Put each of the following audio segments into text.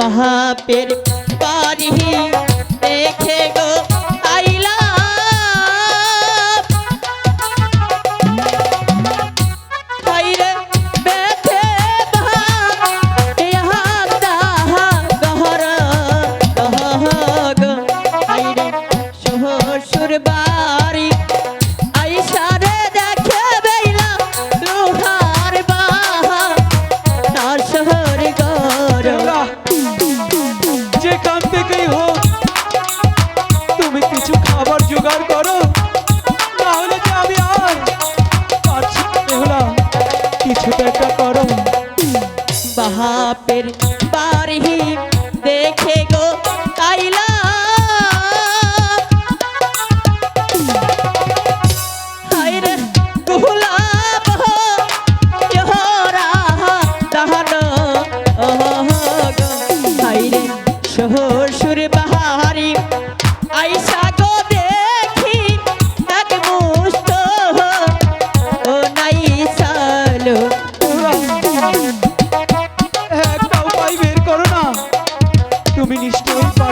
বাহাপের বাড়ি দেখে গো। বাহাপের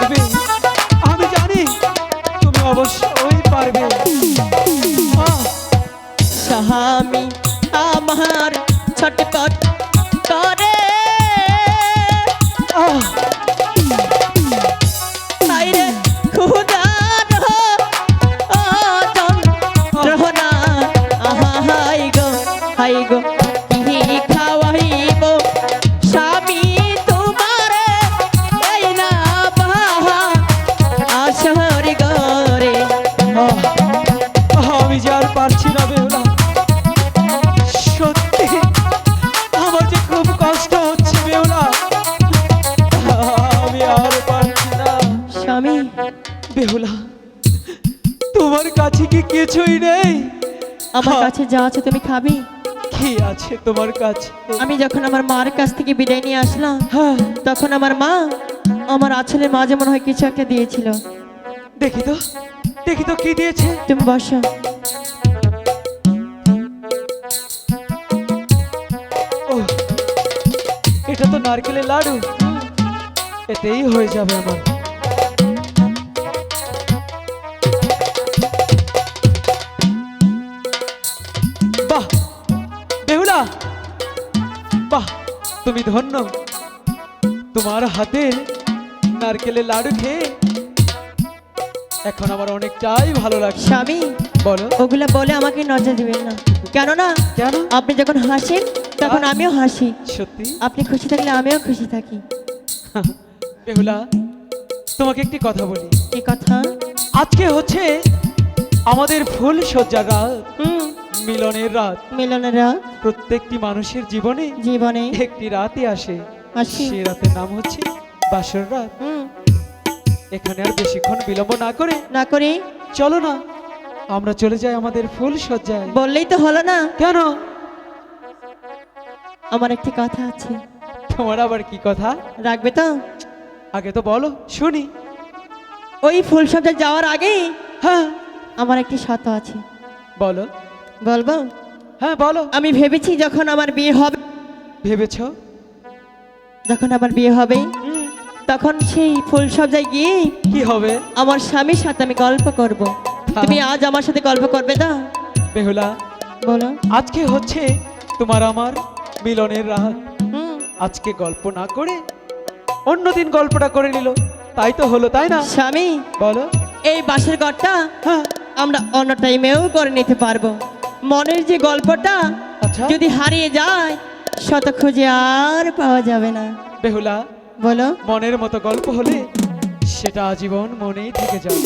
পারবে? আমি জানি তুমি অবশ্যই পারবে। আমার ছটপট কিছুই নেই। আমার হ্যাঁ। কাছে যা আছে তুমি খাবি। কি আছে তোমার কাছে? আমি যখন আমার মার কাছ থেকে বিদায় নিয়ে আসলাম হ্যাঁ। তখন আমার মা আমার আছলের মাঝে মনে হয় কিছু একটা দিয়েছিল। দেখি তো দেখি তো কি দিয়েছে। তুমি বসো। এটা তো নারকেলের লাড়ু। এতেই হয়ে যাবে আমার। তুমি ধন্য। তোমার হাতের নারকেলের লাড়ু খেয়ে এখন আমার অনেকটাই ভালো লাগছে। স্বামী বলো। ওগুলা বলে আমাকে নজর দিবেন না। কেননা কেন? আপনি যখন হাসেন তখন আমিও হাসি। সত্যি? আপনি খুশি থাকলে আমিও খুশি থাকি। বেহুলা তোমাকে একটি কথা বলি। কি কথা? আজকে হচ্ছে আমাদের ফুল সজ্জার রাত মিলনের রাত। মিলনের রাত। প্রত্যেকটি মানুষের জীবনে জীবনে একটি রাতই আসে। সে রাতের নাম হচ্ছে বাসর রাত। এখানে আর বেশিক্ষণ বিলম্ব না করে না করি চলো না। আমরা চলে যাই আমাদের ফুল সজ্জায়। বললেই তো হলো না। কেন? আমার একটি কথা আছে। তোমার আবার কি কথা? রাখবে তো? আগে তো বলো শুনি। ওই ফুল সজ্জা যাওয়ার আগেই হ্যাঁ। আমার একটি শত আছে। বলো। বলব? হ্যাঁ বলো। আমি ভেবেছি যখন আমার বিয়ে হবে ভেবেছো? যখন আমার বিয়ে হবে তখন সেই ফুল সজ্জায় গিয়ে কি হবে? আমার স্বামীর সাথে আমি গল্প করব। তুমি আজ আমার সাথে গল্প করবে না? বেহুলা বলো। আজকে হচ্ছে তোমার আমার মিলনের রাত। আজকে গল্প না করে অন্যদিন গল্পটা করে নিল। তাই তো হলো তাই না? স্বামী বলো। এই বাসের ঘরটা হ্যাঁ। আমরা অন্য টাইমেও করে নিতে পারব। মনের যে গল্পটা আচ্ছা। যদি হারিয়ে যায় শত খুঁজে আর পাওয়া যাবে না। বেহুলা বলো। মনের মতো গল্প হলে সেটা আজীবন মনেই থেকে যাবে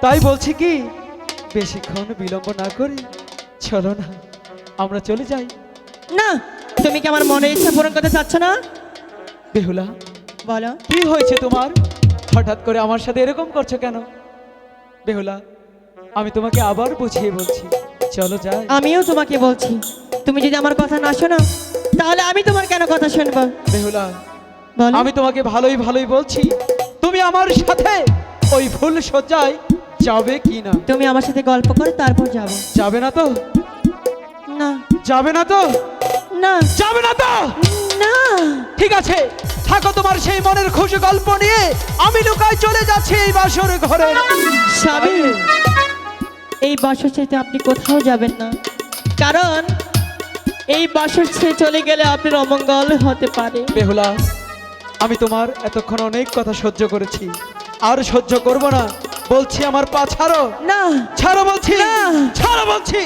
তাই বলছি কি বেশিক্ষণ বিলম্ব না করে চলো না আমরা চলে যাই। না তুমি কি আমার মনের ইচ্ছা পূরণ করতে চাচ্ছ না? বেহুলা বলো। কি হয়েছে তোমার? হঠাৎ করে আমার সাথে এরকম করছ কেন? বেহুলা আমি তোমাকে আবার বুঝিয়ে বলছি। চলো যাই। আমিও তোমাকে বলছি তুমি যদি আমার কথা না শোনো তাহলে আমি তোমার কেন কথা শুনব? বেহুলা বলো। আমি তোমাকে ভালোই ভালোই বলছি তুমি আমার সাথে ওই ফুল সজ্জায় যাবে কি না? তুমি আমার সাথে গল্প করো তারপর যাব। যাবে না তো? না। যাবে না তো? না। যাবে না তো? না। ঠিক আছে থাকো তোমার সেই মনের খুশি গল্প নিয়ে আমি লুকায় চলে যাচ্ছি এই বাসর ঘরে। স্বামী। এই বাসর ছেড়ে আপনি কোথাও যাবেন না। কারণ এই বাসর ছেড়ে চলে গেলে আপনার অমঙ্গল হতে পারে। বেহুলা আমি তোমার এতক্ষণ অনেক কথা সহ্য করেছি। আর সহ্য করব না। বলছি আমার পা ছাড়ো। না। ছাড়ো বলছি। না। ছাড়ো বলছি।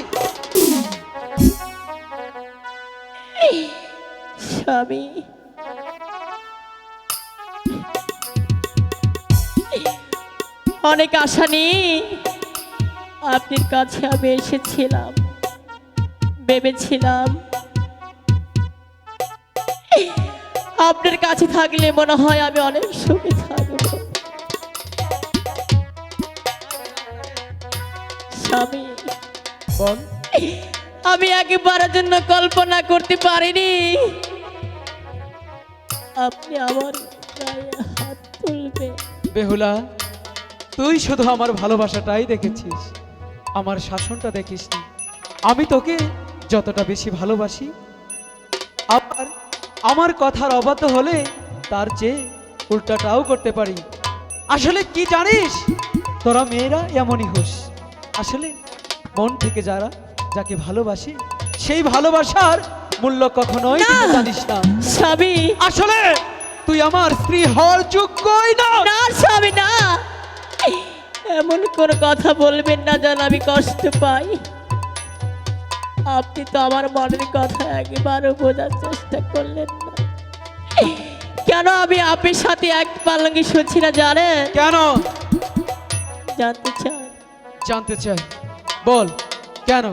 স্বামী। অনেক আশা নিয়ে আপনার কাছে আমি এসেছিলাম ভেবেছিলাম। আপনার কাছে থাকলে মনে হয় আমি অনেক সুখে থাকব। স্বামী আমি একেবারের জন্য কল্পনা করতে পারিনি। আপনি আমার হাত তুলবে বেহুলা তুই শুধু আমার ভালোবাসাটাই দেখেছিস। আমার শাসনটা দেখিসনি আমি তোকে যতটা বেশি ভালোবাসি আবার আমার কথার অবাধ্য হলে তার চেয়ে উল্টাটাও করতে পারি। আসলে কি জানিস তোরা মেয়েরা এমনই হোস। আসলে মন থেকে যারা যাকে ভালোবাসি সেই ভালোবাসার মূল্য কখনোই জানিস না। স্বামী। আসলে তুই আমার স্ত্রী হওয়ার যোগ্যই না। না স্বামী না। এমন কোন কথা বলবেন না যেন আমি কষ্ট পাই। আপনি তো আমার মনের কথা একবারও বোঝার চেষ্টা করলেন না। কেন আমি আপনার সাথে এক পালঙ্গি শুনছি না জানে কেন? জানতে চাই জানতে চাই। বল কেন?